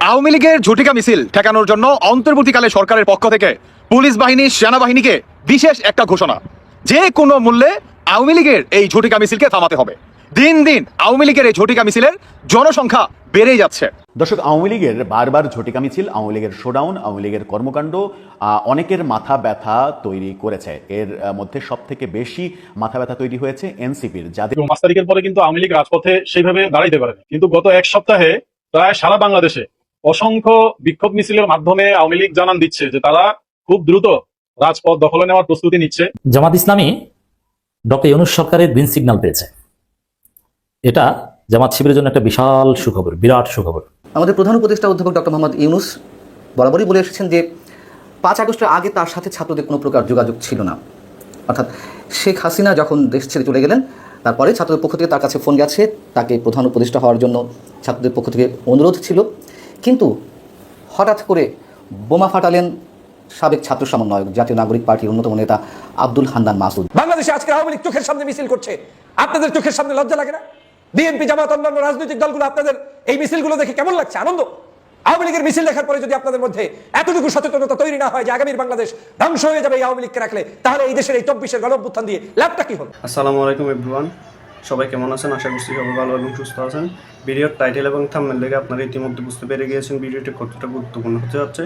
আওয়ামী লীগের ঝুটিকা মিছিল ঠেকানোর জন্য অন্তর্বর্তীকালে সরকারের পক্ষ থেকে পুলিশ বাহিনী সেনাবাহিনীকে বিশেষ একটা ঘোষণা। যে কোনো মূল্যে আওয়ামী লীগের এই ঝুটিকা মিছিলকে থামাতে হবে। দিন দিন আওয়ামী লীগের এই ঝুটিকা মিছিলের জনসংখ্যা বেড়েই যাচ্ছে। দর্শক আওয়ামী লীগের বারবার ঝটিকা মিছিল আওয়ামী লীগের শোডাউন আওয়ামী লীগের কর্মকাণ্ড আহ, অনেকের মাথা ব্যথা তৈরি করেছে। এর মধ্যে সব থেকে বেশি মাথা ব্যথা তৈরি হয়েছে এনসিপির। যাদের পাঁচ তারিখের পরে কিন্তু আওয়ামী লীগ রাজপথে সেইভাবে দাঁড়াইতে পারেনি। কিন্তু গত এক সপ্তাহে প্রায় সারা বাংলাদেশে অসংখ্য বিক্ষোভ মিছিলের মাধ্যমে আওয়ামী লীগ জানান দিচ্ছে যে তারা খুব দ্রুত রাজপথ দখলে নেওয়ার প্রস্তুতি নিচ্ছে। জামাত ইসলামী ডক্টর ইউনুস সরকারের গ্রিন সিগন্যাল পেয়েছে। এটা জামাত শিবিরের জন্য একটা বিশাল সুখবর বিরাট সুখবর। আমাদের প্রধান উপদেষ্টা অধ্যাপক ডক্টর মোহাম্মদ ইউনুস বরাবরই বলে এসেছেন যে পাঁচ আগস্টের আগে তার সাথে ছাত্রদের কোনো প্রকার যোগাযোগ ছিল না। অর্থাৎ শেখ হাসিনা যখন দেশ ছেড়ে চলে গেলেন তারপরে ছাত্রদের পক্ষ থেকে তার কাছে ফোন গেছে। তাকে প্রধান উপদেষ্টা হওয়ার জন্য ছাত্রদের পক্ষ থেকে অনুরোধ ছিল। কিন্তু হঠাৎ করে বোমা ফাটালেন সাবেক ছাত্র সমন্বয়ক জাতীয় নাগরিক পার্টির অন্যতম নেতা আব্দুল হান্দান মাসুদ। বাংলাদেশে আজকে আওয়ামী লীগ চোখের সামনে মিছিল করছে। আপনাদের চোখের সামনে লজ্জা লাগে না? বিএনপি জামাত অন্যান্য রাজনৈতিক দলগুলো আপনাদের এই মিছিলগুলো দেখে কেমন লাগছে? আনন্দ? আওয়ামী লীগের মিছিল দেখার পরে যদি আপনাদের মধ্যে এতটুকু সচেতনতা তৈরি না হয় যে আগামীর বাংলাদেশ ধ্বংস হয়ে যাবে এই আওয়ামী লীগকে রাখলে তাহলে এই দেশের এই চব্বিশের গণঅভ্যুত্থান দিয়ে লাভটা কি হলো? আসসালামু আলাইকুম এভরিওয়ান সবাই কেমন আছেন? আশা করছি সবাই ভালো এবং সুস্থ আছেন। ভিডিওর টাইটেল এবং থাম্বনেল দেখে আপনারা ইতিমধ্যে বুঝতে পেরে গিয়েছেন ভিডিওটি কতটা গুরুত্বপূর্ণ হতে যাচ্ছে।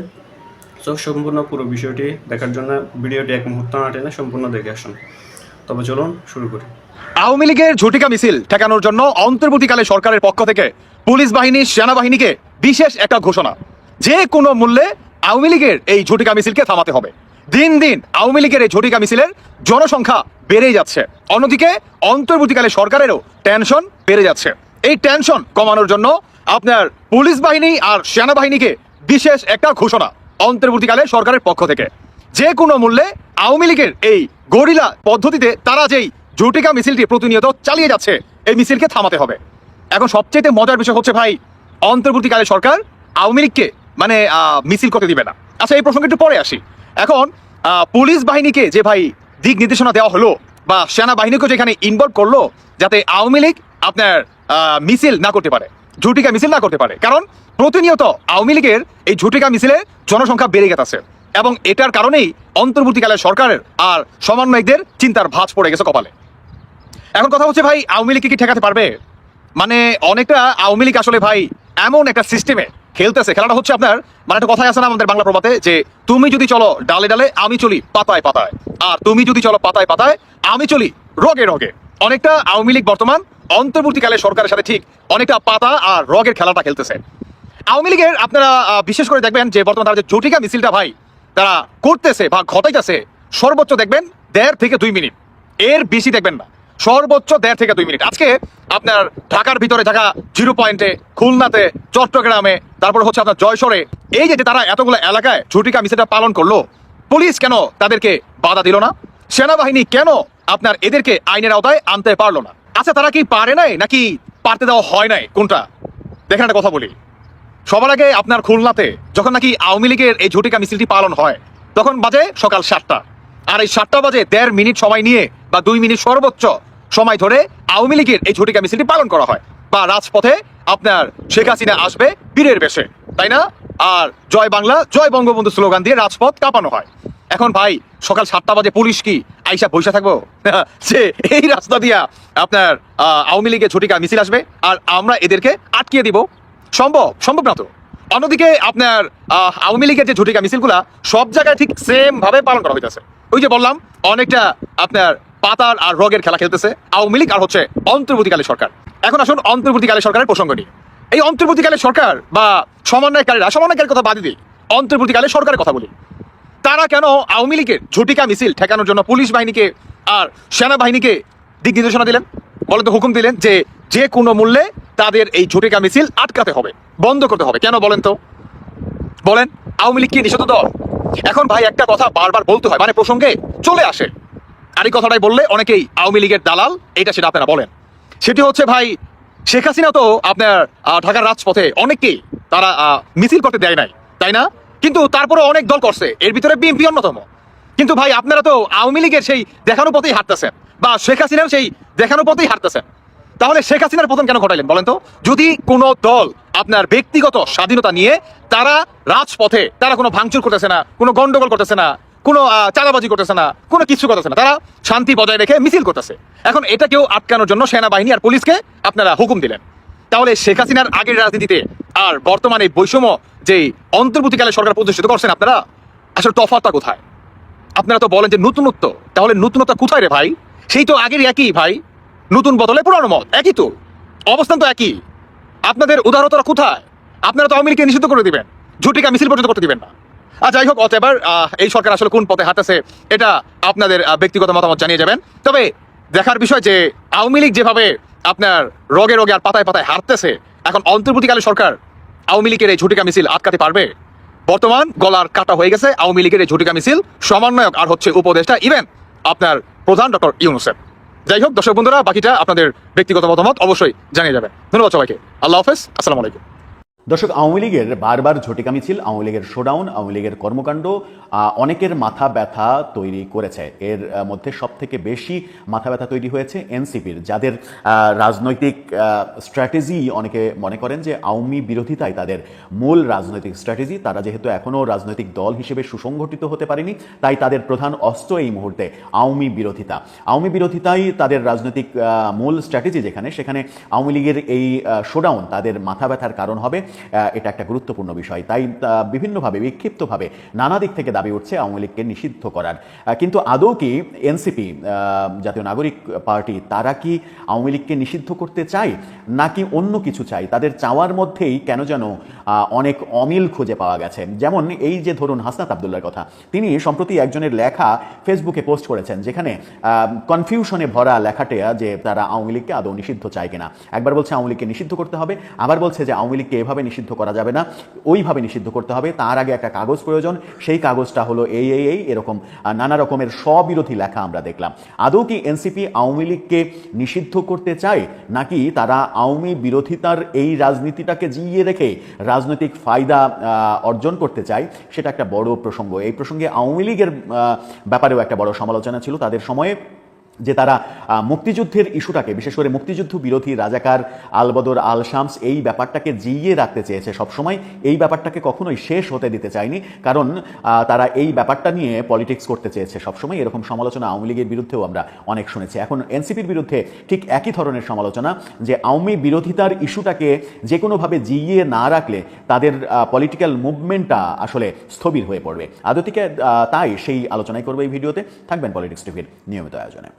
সো সম্পূর্ণ পুরো বিষয়টি দেখার জন্য ভিডিওটি এক মুহূর্ত না টেনে সম্পূর্ণ দেখে আসুন। তবে চলুন শুরু করি। আওয়ামী লীগের ঝটিকা মিছিল ঠেকানোর জন্য অন্তর্বর্তীকালে সরকারের পক্ষ থেকে পুলিশ বাহিনী, সেনাবাহিনীকে বিশেষ একটা ঘোষণা। যে কোনো মূল্যে আওয়ামী লীগের এই ঝুটিকা মিছিলকে থামাতে হবে। দিন দিন আওয়ামী লীগের এই ঝটিকা মিছিলের জনসংখ্যা বেড়েই যাচ্ছে। অন্যদিকে অন্তর্বর্তীকালে সরকারেরও টেনশন বেড়ে যাচ্ছে। এই টেনশন কমানোর জন্য আপনার পুলিশ বাহিনী আর সেনাবাহিনীকে বিশেষ একটা ঘোষণা অন্তর্বর্তীকালে সরকারের পক্ষ থেকে। যে কোনো মূল্যে আওয়ামী লীগের এই গরিলা পদ্ধতিতে তারা যেই জটিকা মিছিলটি প্রতিনিয়ত চালিয়ে যাচ্ছে, এই মিছিলকে থামাতে হবে। এখন সবচেয়ে মজার বিষয় হচ্ছে ভাই, অন্তর্বর্তীকালে সরকার আওয়ামী লীগকে মানে মিছিল করতে দিবে না। আচ্ছা এই প্রসঙ্গে একটু পরে আসি। এখন পুলিশ বাহিনীকে যে ভাই দিক নির্দেশনা দেওয়া হলো, বা সেনাবাহিনীকে যেখানে ইনভলভ করল, যাতে আওয়ামী লীগ আপনার মিছিল না করতে পারে, ঝুটিকা মিছিল না করতে পারে। কারণ, প্রতিনিয়ত আওয়ামী লীগের এই ঝুটিকা মিছিলে জনসংখ্যা বেড়ে গেছে, এবং এটার কারণেই অন্তর্বর্তীকালে সরকারের আর সমন্বয়কদের চিন্তার ভাঁজ পড়ে গেছে কপালে। এখন কথা হচ্ছে ভাই, আওয়ামী লীগকে কি ঠেকাতে পারবে? মানে অনেকটা আওয়ামী লীগ আসলে ভাই, এমন একটা সিস্টেমে খেলতেছে। খেলাটা হচ্ছে আপনার মানে একটা কথাই আছে না আমাদের বাংলা প্রবাদে, যে তুমি যদি চলো ডালে ডালে, আমি চলি পাতায় পাতায়। আর তুমি যদি চলো পাতায় পাতায়, আমি চলি রগে রগে। অনেকটা আওয়ামী লীগ বর্তমান, অন্তর্বর্তীকালে সরকারের সাথে ঠিক অনেকটা পাতা আর রগের খেলাটা খেলতেছে। আওয়ামী লীগের আপনারা বিশেষ করে দেখবেন যে বর্তমান তারা যে জটিকা মিছিলটা ভাই, তারা করতেছে বা ঘটাইতেছে, সর্বোচ্চ দেখবেন দেড় থেকে দুই মিনিট। এর বেশি দেখবেন না। সর্বোচ্চ দেড় থেকে দুই মিনিট। আজকে আপনার ঢাকার ভিতরে ঢাকা জিরো পয়েন্টে, খুলনাতে, চট্টগ্রামে, তারপর হচ্ছে আপনার জয়সরে, এই যে তারা এতগুলো এলাকায় ঝুটিকা মিছিলটা পালন করল, পুলিশ কেন তাদেরকে বাধা দিল না? সেনাবাহিনী কেন আপনার এদেরকে আইনের আওতায় আনতে পারল না? আচ্ছা তারা কি পারে নাই নাকি পারতে দেওয়া হয় নাই? কোনটা? দেখেন একটা কথা বলি। সবার আগে আপনার খুলনাতে যখন নাকি আওয়ামী লীগের এই ঝুটিকা মিছিলটি পালন হয়, তখন বাজে সকাল সাতটা। আর এই সাতটা বাজে দেড় মিনিট সময় নিয়ে বা দুই মিনিট সর্বোচ্চ সময় ধরে আওয়ামী লীগের এই ঝটিকা মিছিলটি পালন করা হয়। বা রাজপথে আপনার শেখ হাসিনা আসবে বীরের বেশে, তাই না? আর জয় বাংলা, জয় বঙ্গবন্ধু স্লোগান দিয়ে রাজপথ কাঁপানো হয়। এখন ভাই, সকাল সাতটা বাজে, পুলিশ কি আইসা বৈশা থাকব? সে এই রাস্তা দিয়া আপনার আওয়ামী লীগের ঝটিকা মিছিল আসবে আর আমরা এদেরকে আটকিয়ে দিব। সম্ভব? সম্ভব না তো। অন্যদিকে আপনার আওয়ামী লীগের যে ঝুটিকা মিছিলগুলা সব জায়গায় ঠিক সেম ভাবে পালন করা হইতেছে। ওই যে বললাম, অনেকটা আপনার পাতার আর রগের খেলা খেলতেছে আওয়ামী লীগ আর হচ্ছে অন্তর্বর্তীকালে সরকার। এখন আসুন অন্তর্বর্তীকালে সরকারের প্রসঙ্গ নিয়ে এই অন্তর্বর্তীকালে সরকার বা সমন্বয়কারীরা, সমন্বয়কারীর কথা বাদই দিই, অন্তর্বর্তীকালে সরকারের কথা বলি। তারা কেন আওয়ামী লীগের ঝুটিকা মিছিল ঠেকানোর জন্য পুলিশ বাহিনীকে আর সেনাবাহিনীকে দিক নির্দেশনা দিলেন? বলেন হুকুম দিলেন যে যে কোনো মূল্যে তাদের এই ঝুটিকা মিছিল আটকাতে হবে, বন্ধ করতে হবে। কেন বলেন তো? বলেন, আওয়ামী লীগ কি নিষিদ্ধ দল? এখন ভাই, একটা কথা বারবার বলতে হয় মানে প্রসঙ্গে চলে আসে। আর এই কথাটাই বললে অনেকেই আওয়ামী লীগের দালাল এটা সেটা আপনারা বলেন। সেটি হচ্ছে ভাই, শেখ হাসিনা তো আপনার ঢাকার রাজপথে অনেককেই তারা মিছিল করতে দেয় নাই, তাই না? কিন্তু তারপরে অনেক দল করছে, এর ভিতরে বিএনপি অন্যতম। কিন্তু ভাই, আপনারা তো আওয়ামী লীগের সেই দেখানো পথেই হাঁটতেছেন, বা শেখ হাসিনার সেই দেখানো পথেই হাঁটতেছেন। তাহলে শেখ হাসিনার পতন কেন ঘটাইলেন বলেন তো? যদি কোনো দল আপনার ব্যক্তিগত স্বাধীনতা নিয়ে তারা রাজপথে, তারা কোনো ভাঙচুর করতেছে না, কোনো গন্ডগোল করতেছে না কোনো চাঁদাবাজি করতেছে না, কোনো কিছু করতেছে না। তারা শান্তি বজায় রেখে মিছিল করতেছে। এখন এটাকেও আটকানোর জন্য সেনাবাহিনী আর পুলিশকে আপনারা হুকুম দিলেন। তাহলে শেখ হাসিনার আগের রাজনীতিতে আর বর্তমানে বৈষম্য যেই অন্তর্বর্তীকালে সরকার প্রতিষ্ঠিত করছেন আপনারা, আসলে তফাতটা কোথায়? আপনারা তো বলেন যে নতুনত্ব। তাহলে নতুনত্ব কোথায় রে ভাই? সেই তো আগের একই ভাই। নতুন বদলে পুরানো মত, একই তো। অবস্থান তো একই। আপনাদের উদারতরা কোথায়? আপনারা তো আওয়ামী লীগকে নিষিদ্ধ করে দিবেন। ঝুটিকা মিছিল পর্যন্ত করতে দিবেন না। যাই হোক, অতএবার এই সরকার আসলে কোন পথে হাঁটেছে এটা আপনাদের ব্যক্তিগত মতামত জানিয়ে যাবেন। তবে দেখার বিষয় যে, আওয়ামী লীগ যেভাবে আপনার রোগে রোগে আর পাতায় পাতায় হারতেছে এখন অন্তর্বর্তীকালে সরকার আওয়ামী লীগের এই ঝুটিকা মিছিল আটকাতে পারবে? বর্তমান গলার কাটা হয়ে গেছে আওয়ামী লীগের এই ঝুটিকা মিছিল। সমন্বয়ক আর হচ্ছে উপদেষ্টা ইভেন আপনার প্রধান ডক্টর ইউনুসেফ। যাই হোক, দর্শক বন্ধুরা, বাকিটা আপনাদের ব্যক্তিগত মতামত অবশ্যই জানিয়ে যাবেন। ধন্যবাদ সবাইকে। আল্লাহ হাফেজ। আসসালামু আলাইকুম। দর্শক, আওয়ামী লীগের বারবার ঝটিকা মিছিল আওয়ামী লীগের শোডাউন, আওয়ামী লীগের কর্মকাণ্ড অনেকের মাথা ব্যথা তৈরি করেছে। এর মধ্যে সব থেকে বেশি মাথা ব্যথা তৈরি হয়েছে এনসিপির, যাদের রাজনৈতিক স্ট্র্যাটেজি অনেকে মনে করেন যে আওয়ামী বিরোধিতাই তাদের মূল রাজনৈতিক স্ট্র্যাটেজি। তারা যেহেতু এখনও রাজনৈতিক দল হিসেবে সুসংগঠিত হতে পারেনি, তাই তাদের প্রধান অস্ত্র এই মুহূর্তে আওয়ামী বিরোধিতা। আওয়ামী বিরোধিতাই তাদের রাজনৈতিক মূল স্ট্র্যাটেজি যেখানে, সেখানে আওয়ামী লীগের এই শোডাউন তাদের মাথা ব্যথার কারণ হবে। এটা একটা গুরুত্বপূর্ণ বিষয়। তাই বিভিন্নভাবে, বিক্ষিপ্তভাবে নানা দিক থেকে দাবি উঠছে আওয়ামী লীগকে নিষিদ্ধ করার। কিন্তু আদৌ কি এনসিপি জাতীয় নাগরিক পার্টি, তারা কি আওয়ামী লীগকে নিষিদ্ধ করতে চায়, নাকি অন্য কিছু চাই তাদের চাওয়ার মধ্যেই কেন যেন অনেক অমিল খুঁজে পাওয়া গেছে। যেমন এই যে ধরুন হাসনাত আবদুল্লার কথা, তিনি সম্প্রতি একজনের লেখা ফেসবুকে পোস্ট করেছেন, যেখানে কনফিউশনে ভরা লেখাটা যে তারা আওয়ামী লীগকে আদৌ নিষিদ্ধ চায় কিনা। একবার বলছে আওয়ামী লীগকে নিষিদ্ধ করতে হবে, আবার বলছে যে আওয়ামী লীগকে এভাবে নিষিদ্ধ করা যাবে না। ওইভাবে নিষিদ্ধ করতে হবে। তার আগে একটা কাগজ প্রয়োজন। সেই কাগজটা হলো এই এই এই, এরকম নানা রকমের স্ববিরোধী লেখা আমরা দেখলাম। আদৌ কি এনসিপি আওয়ামী লীগকে নিষিদ্ধ করতে চায়? নাকি তারা আওয়ামী বিরোধিতার এই রাজনীতিটাকে জিইয়ে রেখে রাজনৈতিক ফায়দা অর্জন করতে চায়? সেটা একটা বড় প্রসঙ্গ। এই প্রসঙ্গে আওয়ামী লীগের ব্যাপারেও একটা বড় সমালোচনা ছিল তাদের সময়ে। যে তারা মুক্তিযুদ্ধের ইস্যুটাকে, বিশেষ করে মুক্তিযুদ্ধ বিরোধী রাজাকার আলবদর আল শামস এই ব্যাপারটাকে জিইয়ে রাখতে চেয়েছে সবসময়। এই ব্যাপারটাকে কখনোই শেষ হতে দিতে চায়নি, কারণ তারা এই ব্যাপারটা নিয়ে পলিটিক্স করতে চেয়েছে সবসময়। এরকম সমালোচনা আওয়ামী লীগের বিরুদ্ধেও আমরা অনেক শুনেছি। এখন এনসিপির বিরুদ্ধে ঠিক একই ধরনের সমালোচনা, যে আওয়ামী বিরোধিতার ইস্যুটাকে যে কোনোভাবে জিইয়ে না রাখলে তাদের পলিটিক্যাল মুভমেন্টটা আসলে স্থবির হয়ে পড়বে। আদতিকে তাই সেই আলোচনাই করবে এই ভিডিওতে। থাকবেন পলিটিক্স টিভির নিয়মিত আয়োজনে।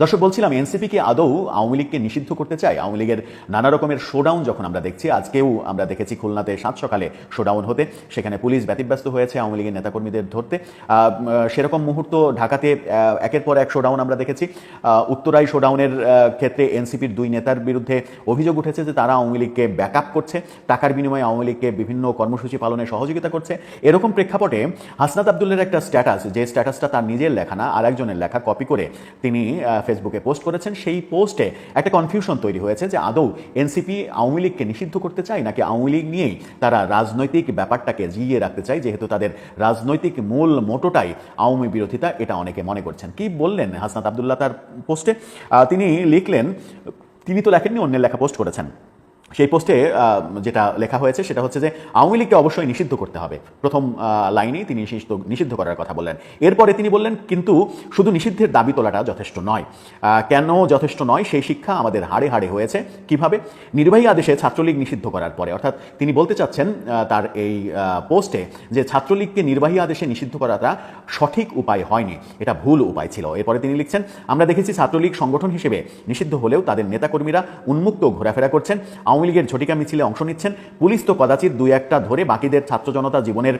দর্শক, বলছিলাম, এনসিপি কি আদৌ আওয়ামী লীগকে নিষিদ্ধ করতে চায়? আওয়ামী লীগের নানা রকমের শোডাউন যখন আমরা দেখছি, আজকেও আমরা দেখেছি খুলনাতে সাত সকালে শোডাউন হতে। সেখানে পুলিশ ব্যতিব্যস্ত হয়েছে আওয়ামী লীগের নেতাকর্মীদের ধরতে। সেরকম মুহূর্ত ঢাকাতে একের পর এক শোডাউন আমরা দেখেছি। উত্তরাই শোডাউনের ক্ষেত্রে এনসিপির দুই নেতার বিরুদ্ধে অভিযোগ উঠেছে যে তারা আওয়ামী লীগকে ব্যাকআপ করছে। টাকার বিনিময়ে আওয়ামী লীগকে বিভিন্ন কর্মসূচি পালনে সহযোগিতা করছে। এরকম প্রেক্ষাপটে হাসনাত আবদুল্লের একটা স্ট্যাটাস যে স্ট্যাটাসটা তার নিজের লেখা না আর একজনের লেখা কপি করে তিনি ফেসবুকে পোস্ট করেছেন, সেই পোস্টে একটা কনফিউশন তৈরি হয়েছে যে আদৌ এনসিপি আওয়ামী লীগকে নিষিদ্ধ করতে চায় নাকি আওয়ামী লীগ নিয়েই তারা রাজনৈতিক ব্যাপারটাকে জিইয়ে রাখতে চায়, যেহেতু তাদের রাজনৈতিক মূল মোটোটাই আওয়ামী বিরোধিতা, এটা অনেকে মনে করছেন। কি বললেন হাসনাত আবদুল্লাহ তার পোস্টে? তিনি লিখলেন, তিনি তো লেখেননি, অন্যের লেখা পোস্ট করেছেন। সেই পোস্টে যেটা লেখা হয়েছে সেটা হচ্ছে যে আওয়ামী লীগকে অবশ্যই নিষিদ্ধ করতে হবে। প্রথম লাইনেই তিনি নিষিদ্ধ নিষিদ্ধ করার কথা বললেন। এরপরে তিনি বললেন, কিন্তু শুধু নিষিদ্ধের দাবি তোলাটা যথেষ্ট নয়। কেন যথেষ্ট নয়? সেই শিক্ষা আমাদের হাড়ে হাড়ে হয়েছে। কীভাবে? নির্বাহী আদেশে ছাত্রলীগ নিষিদ্ধ করার পরে। অর্থাৎ তিনি বলতে চাচ্ছেন তার এই পোস্টে যে ছাত্রলীগকে নির্বাহী আদেশে নিষিদ্ধ করাটা সঠিক উপায় হয়নি। এটা ভুল উপায় ছিল। এরপরে তিনি লিখছেন, আমরা দেখেছি ছাত্রলীগ সংগঠন হিসেবে নিষিদ্ধ হলেও তাদের নেতাকর্মীরা উন্মুক্ত ঘোরাফেরা করছেন। আওয়ামী লীগের ঝটিকা মিছিলে অংশ নিচ্ছেন। পুলিশ তো কদাচিৎ দুই একটা ধরে বাকিদের ছাত্র জনতা জীবনের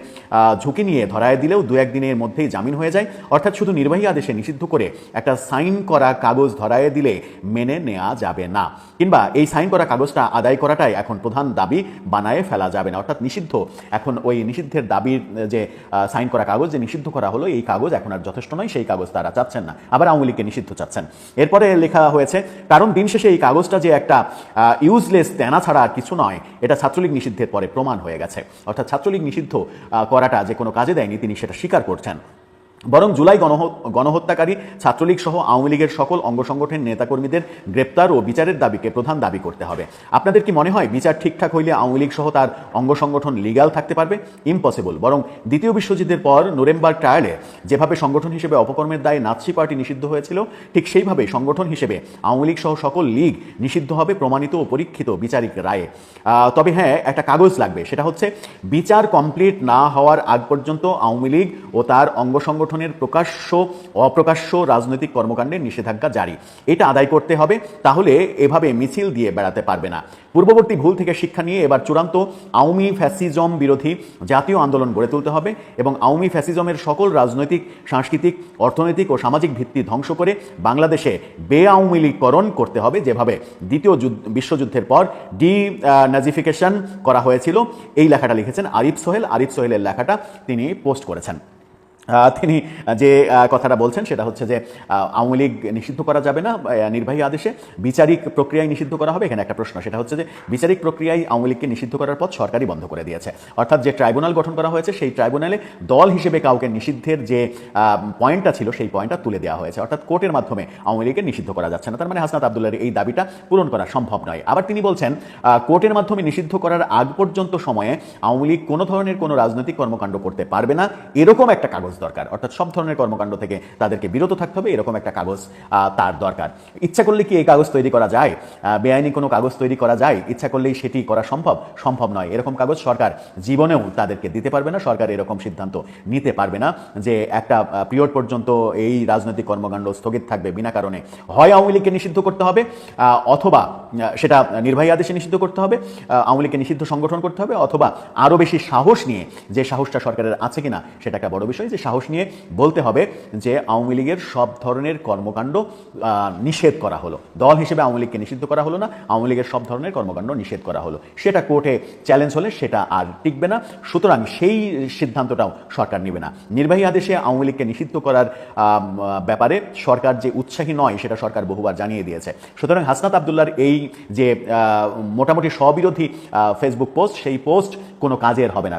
ঝুঁকি নিয়ে ধরায় দিলেও দু একদিনের মধ্যেই জামিন হয়ে যায়। অর্থাৎ শুধু নির্বাহী আদেশে নিষিদ্ধ করে একটা সাইন করা কাগজ ধরায় দিলে মেনে নেওয়া যাবে না। কিংবা এই সাইন করা কাগজটা আদায় করাটাই এখন প্রধান দাবি, বানায় ফেলা যাবে না। অর্থাৎ নিষিদ্ধ এখন ওই নিষিদ্ধের দাবির, যে সাইন করা কাগজ, যে নিষিদ্ধ করা হলো, এই কাগজ এখন আর যথেষ্ট নয়, সেই কাগজ তারা চাচ্ছেন না। আবার আওয়ামী লীগকে নিষিদ্ধ চাচ্ছেন। এরপরে লেখা হয়েছে, কারণ দিন শেষে এই কাগজটা যে একটা ইউজলেস তেনা ছাড়া আর কিছু নয়। এটা ছাত্রলীগ নিষিদ্ধের পরে প্রমাণ হয়ে গেছে। অর্থাৎ ছাত্রলীগ নিষিদ্ধ করাটা যে কোনো কাজে দেয়নি, তিনি সেটা স্বীকার করছেন। বরং জুলাই গণহ- গণহত্যাকারী ছাত্রলীগ সহ আওয়ামী লীগের সকল অঙ্গ সংগঠনের নেতাকর্মীদের গ্রেপ্তার ও বিচারের দাবিকে প্রধান দাবি করতে হবে। আপনাদের কি মনে হয় বিচার ঠিকঠাক হইলে আওয়ামী লীগ সহ তার অঙ্গ সংগঠন লিগাল থাকতে পারবে? ইম্পসিবল। বরং দ্বিতীয় বিশ্বযুদ্ধের পর নুরেমবার্গ ট্রায়ালে যেভাবে সংগঠন হিসেবে অপকর্মের দায়ে নাৎসি পার্টি নিষিদ্ধ হয়েছিল, ঠিক সেইভাবে সংগঠন হিসেবে আওয়ামী লীগ সহ সকল লীগ নিষিদ্ধ হবে প্রমাণিত ও পরীক্ষিত বিচারিক রায়ে। তবে হ্যাঁ একটা কাগজ লাগবে। সেটা হচ্ছে, বিচার কমপ্লিট না হওয়ার আগ পর্যন্ত আওয়ামী লীগ ও তার অঙ্গ সংগঠনের প্রকাশ্য, অপ্রকাশ্য রাজনৈতিক কর্মকাণ্ডের নিষেধাজ্ঞা জারি। এটা আদায় করতে হবে, তাহলে এভাবে মিছিল দিয়ে বেড়াতে পারবে না। পূর্ববর্তী ভুল থেকে শিক্ষা নিয়ে এবার চূড়ান্ত আওয়ামী ফ্যাসিজম বিরোধী জাতীয় আন্দোলন গড়ে তুলতে হবে এবং আওয়ামী ফ্যাসিজমের সকল রাজনৈতিক, সাংস্কৃতিক, অর্থনৈতিক ও সামাজিক ভিত্তি ধ্বংস করে বাংলাদেশে বেআওয়ামী লীগকরণ করতে হবে, যেভাবে দ্বিতীয় যুদ্ধ- বিশ্বযুদ্ধের পর ডি নাজিফিকেশন করা হয়েছিল। এই লেখাটা লিখেছেন আরিফ সোহেল। আরিফ সোহেলের লেখাটা তিনি পোস্ট করেছেন। তিনি যে কথাটা বলছেন সেটা হচ্ছে যে আওয়ামী লীগ নিষিদ্ধ করা যাবে না নির্বাহী আদেশে বিচারিক প্রক্রিয়ায় নিষিদ্ধ করা হবে। এখানে একটা প্রশ্ন, সেটা হচ্ছে যে, বিচারিক প্রক্রিয়ায় আওয়ামী লীগকে নিষিদ্ধ করার পথ সরকারই বন্ধ করে দিয়েছে। অর্থাৎ যে ট্রাইব্যুনাল গঠন করা হয়েছে, সেই ট্রাইব্যুনালে দল হিসেবে কাউকে নিষিদ্ধের যে পয়েন্টটা ছিল, সেই পয়েন্টটা তুলে দেওয়া হয়েছে। অর্থাৎ কোর্টের মাধ্যমে আওয়ামী লীগকে নিষিদ্ধ করা যাচ্ছে না। তার মানে হাসনাত আবদুল্লার এই দাবিটা পূরণ করা সম্ভব নয়। আবার তিনি বলছেন কোর্টের মাধ্যমে নিষিদ্ধ করার আগ পর্যন্ত সময়ে আওয়ামী লীগ কোনো ধরনের কোনো রাজনৈতিক কর্মকাণ্ড করতে পারবে না, এরকম একটা কাগজ দরকার। অর্থাৎ সব ধরনের কর্মকাণ্ড থেকে তাদেরকে বিরত থাকতে হবে, এরকম একটা কাগজ তার দরকার। ইচ্ছা করলে কি এই কাগজ তৈরি করা যায়? বেআইনি কোনো কাগজ তৈরি করা যায়? ইচ্ছা করলেই সেটি করা সম্ভব? সম্ভব নয়। এরকম কাগজ সরকার জীবনেও তাদেরকে দিতে পারবে না। সরকার এরকম সিদ্ধান্ত নিতে পারবে না যে একটা পিরিয়ড পর্যন্ত এই রাজনৈতিক কর্মকাণ্ড স্থগিত থাকবে বিনা কারণে। হয় আওয়ামী লীগকে নিষিদ্ধ করতে হবে অথবা সেটা নির্বাহী আদেশে নিষিদ্ধ করতে হবে আওয়ামী লীগকে নিষিদ্ধ সংগঠন করতে হবে, অথবা আরও বেশি সাহস নিয়ে যে সাহসটা সরকারের আছে কিনা, সেটা একটা বড় বিষয়। যে সাহস নিয়ে বলতে হবে যে আওয়ামী লীগের সব ধরনের কর্মকাণ্ড নিষেধ করা হলো। দল হিসেবে আওয়ামী লীগকে নিষিদ্ধ করা হলো না, আওয়ামী লীগের সব ধরনের কর্মকাণ্ড নিষেধ করা হলো। সেটা কোর্টে চ্যালেঞ্জ হলে সেটা আর টিকবে না। সুতরাং সেই সিদ্ধান্তটাও সরকার নেবে না। নির্বাহী আদেশে আওয়ামী লীগকে নিষিদ্ধ করার ব্যাপারে সরকার যে উৎসাহী নয়, সেটা সরকার বহুবার জানিয়ে দিয়েছে। সুতরাং হাসনাত আবদুল্লার এই যে মোটামুটি স্ববিরোধী ফেসবুক পোস্ট সেই পোস্ট কোনো কাজের হবে না।